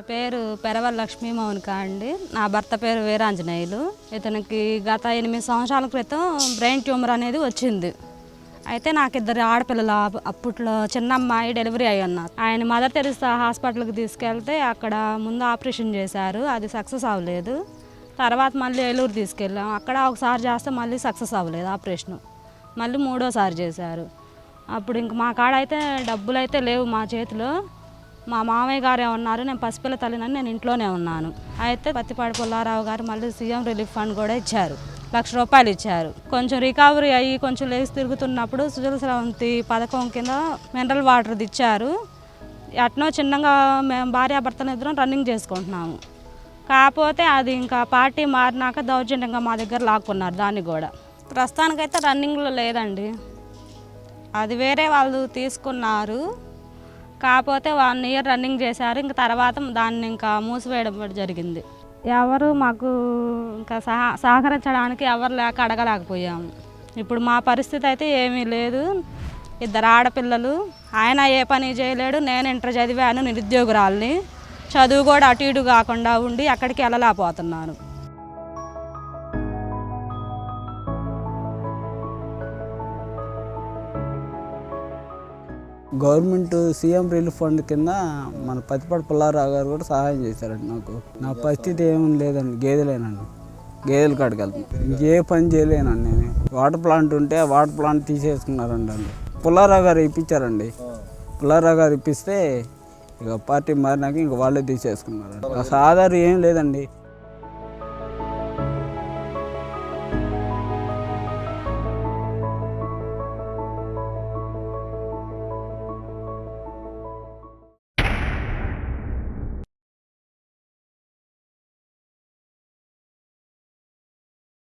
నా పేరు పెరవల్ లక్ష్మీ మౌనిక అండి. నా భర్త పేరు వీరాంజనేయులు. ఇతనికి గత ఎనిమిది సంవత్సరాల క్రితం బ్రెయిన్ ట్యూమర్ అనేది వచ్చింది. అయితే నాకు ఇద్దరు ఆడపిల్లలు అప్పట్లో చిన్న అమ్మాయి డెలివరీ అయ్యి ఉన్నారు. ఆయన మదర్ తెరిసా హాస్పిటల్కి తీసుకెళ్తే అక్కడ ముందు ఆపరేషన్ చేశారు. అది సక్సెస్ అవ్వలేదు. తర్వాత మళ్ళీ ఏలూరు తీసుకెళ్ళాం. అక్కడ ఒకసారి చేస్తే మళ్ళీ సక్సెస్ అవ్వలేదు ఆపరేషన్. మళ్ళీ మూడోసారి చేశారు. అప్పుడు ఇంక మా కాడ అయితే డబ్బులు అయితే లేవు మా చేతిలో. మా మామయ్య గారు ఉన్నారు నేను పసిపిల్ల తల్లినని నేను ఇంట్లోనే ఉన్నాను. అయితే పత్తిపాడు పుల్లారావు గారు మళ్ళీ సీఎం రిలీఫ్ ఫండ్ కూడా ఇచ్చారు. లక్ష రూపాయలు ఇచ్చారు. కొంచెం రికవరీ అయ్యి కొంచెం లేచి తిరుగుతున్నప్పుడు సుజల స్రవంతి పథకం కింద మినరల్ వాటర్ది ఇచ్చారు అట్నో చిన్నగా మేము భార్యాభర్తలు ఇద్దరం రన్నింగ్ చేసుకుంటున్నాము. కాకపోతే అది ఇంకా పార్టీ మారినాక దౌర్జన్యంగా మా దగ్గర లాక్కున్నారు దాన్ని కూడా. ప్రస్తుతానికైతే రన్నింగ్లో లేదండి. అది వేరే వాళ్ళు తీసుకున్నారు. కాకపోతే వన్ ఇయర్ రన్నింగ్ చేశారు. ఇంకా తర్వాత దాన్ని ఇంకా మూసివేయడం జరిగింది. ఎవరు మాకు ఇంకా సహ సహకరించడానికి ఎవరు లేక అడగలేకపోయాము. ఇప్పుడు మా పరిస్థితి అయితే ఏమీ లేదు. ఇద్దరు ఆడపిల్లలు. ఆయన ఏ పని చేయలేడు. నేను ఇంటర్ చదివాను నిరుద్యోగురాల్ని. చదువు కూడా అటు ఇటు కాకుండా ఉండి అక్కడికి వెళ్ళలేకపోతున్నాను గవర్నమెంట్ సీఎం రిలీఫ్ ఫండ్ కింద మన పతిపాటి పుల్లారావు గారు కూడా సహాయం చేశారండి నాకు నా పరిస్థితి ఏమీ లేదండి గేదెలేనండి. గేదెల కాడికి వెళ్తాను ఇంకే పని చేయలేనండి నేను. వాటర్ ప్లాంట్ ఉంటే ఆ వాటర్ ప్లాంట్ తీసేసుకున్నారండి అండి. పుల్లారావు గారు ఇప్పించారండి. పుల్లారావు గారు ఇప్పిస్తే ఇక పార్టీ మారినాక ఇంక వాళ్ళే తీసేసుకున్నారండి. అసలు ఆధార్ ఏం లేదండి.